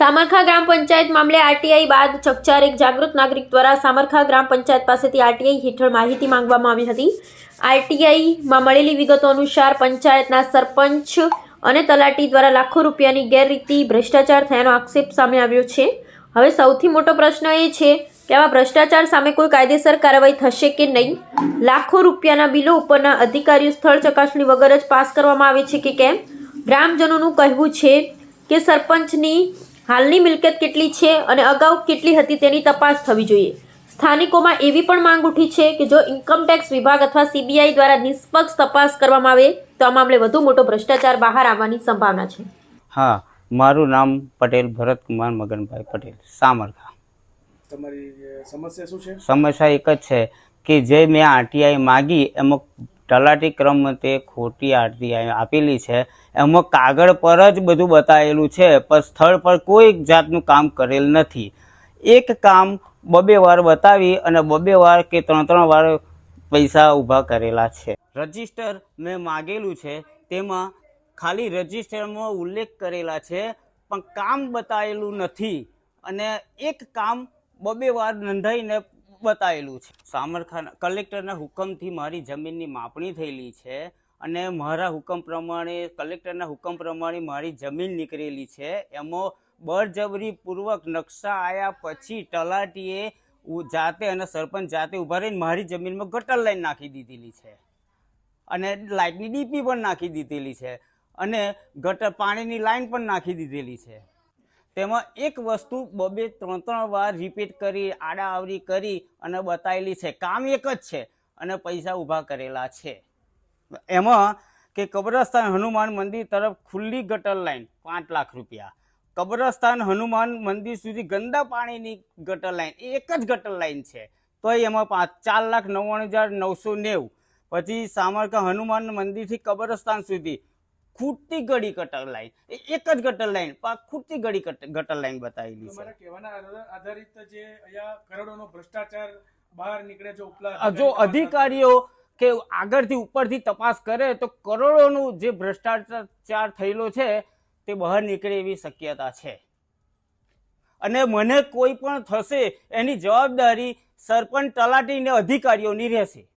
સામરખા ગ્રામ પંચાયત મામલે આરટીઆઈ બાદ ચકચાર એક જાગૃત નાગરિક દ્વારા સામરખા ગ્રામ પંચાયત પાસેથી આરટીઆઈ હેઠળ માહિતી માંગવામાં આવી હતી. આરટીઆઈમાં મળેલી વિગતો અનુસાર પંચાયતના સરપંચ અને તલાટી દ્વારા લાખો રૂપિયાની ગેરરીતિ, ભ્રષ્ટાચાર થયાનો આક્ષેપ સામે આવ્યો છે. હવે સૌથી મોટો પ્રશ્ન એ છે કે આવા ભ્રષ્ટાચાર સામે કોઈ કાયદેસર કાર્યવાહી થશે કે નહીં? લાખો રૂપિયાના બિલો ઉપરના અધિકારીઓ સ્થળ ચકાસણી વગર જ પાસ કરવામાં આવે છે કે કેમ? ગ્રામજનોનું કહેવું છે કે સરપંચની હાલની મિલકત કેટલી છે અને અગાઉ કેટલી હતી તેની તપાસ થવી જોઈએ. સ્થાનિકોમાં એવી પણ માંગ ઉઠી છે કે જો ઇન્કમટેક્સ વિભાગ અથવા સીબીઆઈ દ્વારા નિષ્પક્ષ તપાસ કરવામાં આવે તો આ મામલે વધુ મોટો ભ્રષ્ટાચાર બહાર આવવાની સંભાવના છે. હા મારું નામ પટેલ ભરતકુમાર મગનભાઈ પટેલ સામરકા તમારી સમસ્યા શું છે? સમસ્યા એક જ છે કે જે મેં આરટીઆઈ માગી એમાં તલાટી ક્રમ તે ખોટી આરતી આપેલી છે. એમાં કાગળ પર જ બધું બતાવેલું છે, પણ સ્થળ પર કોઈ જાતનું કામ કરેલ નથી. એક કામ બબે વાર બતાવી અને બબે વાર કે ત્રણ ત્રણ વાર પૈસા ઊભા કરેલા છે. રજિસ્ટર મેં માગેલું છે, તેમાં ખાલી રજિસ્ટરમાં ઉલ્લેખ કરેલા છે, પણ કામ બતાવેલું નથી. અને એક કામ બબે વાર નોંધાઈને બતાવેલું છે. સામરખાના કલેક્ટરના હુકમથી મારી જમીનની માપણી થયેલી છે અને મારા હુકમ પ્રમાણે, કલેક્ટરના હુકમ પ્રમાણે મારી જમીન નીકળેલી છે. એમાં બળજબરીપૂર્વક નકશા આવ્યા પછી તલાટીએ જાતે અને સરપંચ જાતે ઊભા રહીને મારી જમીનમાં ગટર લાઈન નાખી દીધેલી છે. અને લાઇટની ડીપી પણ નાખી દીધેલી છે અને ગટર પાણીની લાઈન પણ નાખી દીધેલી છે. તેમાં એક વસ્તુ બબે ત્રણ ત્રણ વાર રિપીટ કરી આડા આવરી કરી અને બતાવેલી છે. કામ એક જ છે અને પૈસા ઊભા કરેલા છે. એમાં કે કબ્રસ્તાન હનુમાન મંદિર તરફ ખુલ્લી ગટર લાઈન પાંચ લાખ રૂપિયા. કબ્રસ્તાન હનુમાન મંદિર સુધી ગંદા પાણીની ગટર લાઈન એ એક જ ગટર લાઈન છે. તોય એમાં પાંચ, ચાર લાખ નવ્વાણું હજાર નવસો નેવું. પછી સામરકા હનુમાન મંદિરથી કબ્રસ્તાન સુધી ખૂટતી ગળી કટર લાઈન. એક જ ગટર લાઈન ખૂટતી ગળી ગટ- ગટર લાઈન બતાવેલી છે. કહેવાના આધારિત જે અહીંયા કરોડોનો ભ્રષ્ટાચાર બહાર નીકળે છે ઉપલા જો અધિકારીઓ કે આગળથી ઉપરથી તપાસ કરે તો કરોડોનું જે ભ્રષ્ટાચાર થયેલો છે તે બહાર નીકળે એવી શક્યતા છે. અને મને કોઈ પણ થશે એની જવાબદારી સરપંચ તલાટી ને અધિકારીઓની રહેશે.